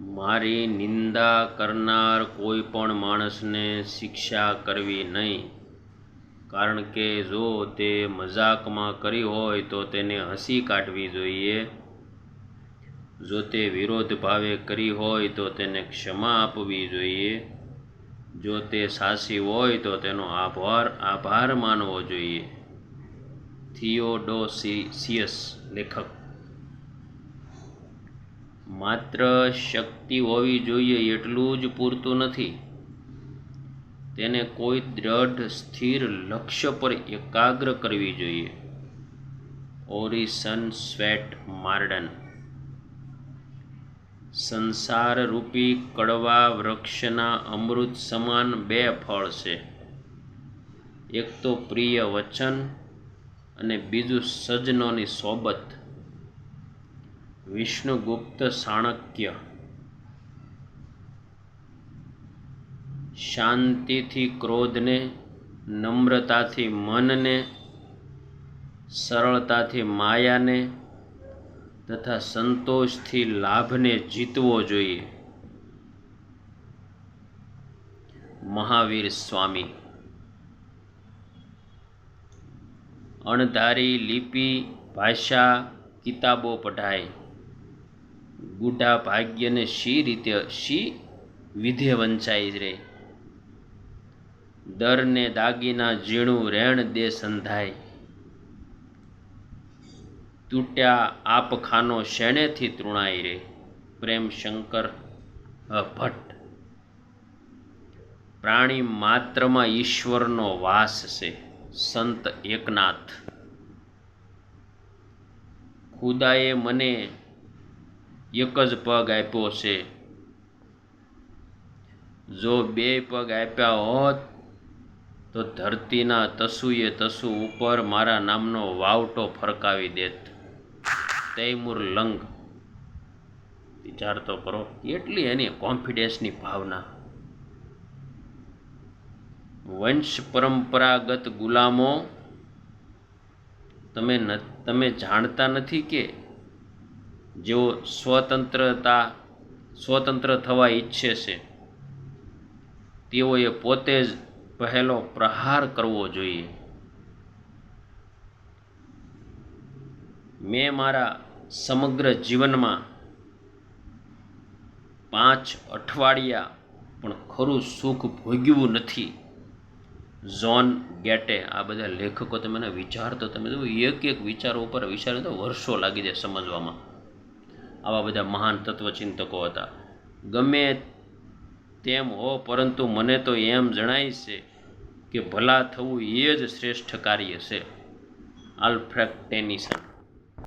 મારી નિંદા કરનાર કોઈ પણ માણસને શિક્ષા કરવી નહીં. કારણ કે જો તે મજાકમાં કરી હોય તો તેને હસી કાઢવી જોઈએ. જો તે વિરોધ ભાવે કરી હોય તો તેને ક્ષમા આપવી જોઈએ. જો તે સાસી હોય તો તેનો આભાર આભાર માનવો જોઈએ. થિયોડોસિયસ લેખક. માત્ર શક્તિ હોવી જોઈએ એટલું જ પૂરતું નથી. તેને કોઈ દ્રઢ, સ્થિર લક્ષ્ય પર એકાગ્ર કરવી જોઈએ. ઓરિસન સ્વેટ માર્ડન. સંસારરૂપી કડવા વૃક્ષના અમૃત સમાન બે ફળ છે. એક તો પ્રિય વચન અને બીજું સજ્જનોની સોબત. વિષ્ણુગુપ્ત ચાણક્ય શાંતિથી ક્રોધને, નમ્રતાથી મનને, સરળતાથી માયાને તથા સંતોષથી લાભને જીતવો જોઈએ. મહાવીર સ્વામી. અણધારી લિપિ, ભાષા, કિતાબો પઢાય. ગુઢા ભાગ્યને શી રીતે, શી વિધે વંચાઈ રે દરને દાગીના ઝીણું રેણ દે સંધાય. તૂટ્યા આપખાનો શેણેથી તૃણાઈ રે પ્રેમ શંકર ભટ્ટ પ્રાણી માત્રમાં ઈશ્વરનો વાસ છે, સંત એકનાથ. ખુદાએ મને એક જ પગ આપ્યો છે. જો બે પગ આપ્યા હોત, તો ધરતીના તસુએ તસુ ઉપર મારા નામનો વાવટો ફરકાવી દેત. તૈમુર લંગ. વિચાર તો કરો એટલી એની કોન્ફિડન્સની ભાવના. વંશ પરંપરાગત ગુલામો, તમે તમે જાણતા નથી કે જેઓ સ્વતંત્રતા, સ્વતંત્ર થવા ઈચ્છે છે, તેઓએ પોતે જ પહેલો પ્રહાર કરવો જોઈએ. મેં મારા સમગ્ર જીવનમાં પાંચ અઠવાડિયા પણ ખરું સુખ ભોગ્યું નથી. ઝોન ગેટે આ બધા લેખકો તમે વિચારતો તમે એક એક વિચારો ઉપર વિચારો તો વર્ષો લાગી જાય સમજવામાં. આવા બધા મહાન તત્વચિંતકો હતા. ગમે તેમ હો, પરંતુ મને તો એમ જણાય છે કે ભલા થવું એ જ શ્રેષ્ઠ કાર્ય છે. Alfred Tennyson.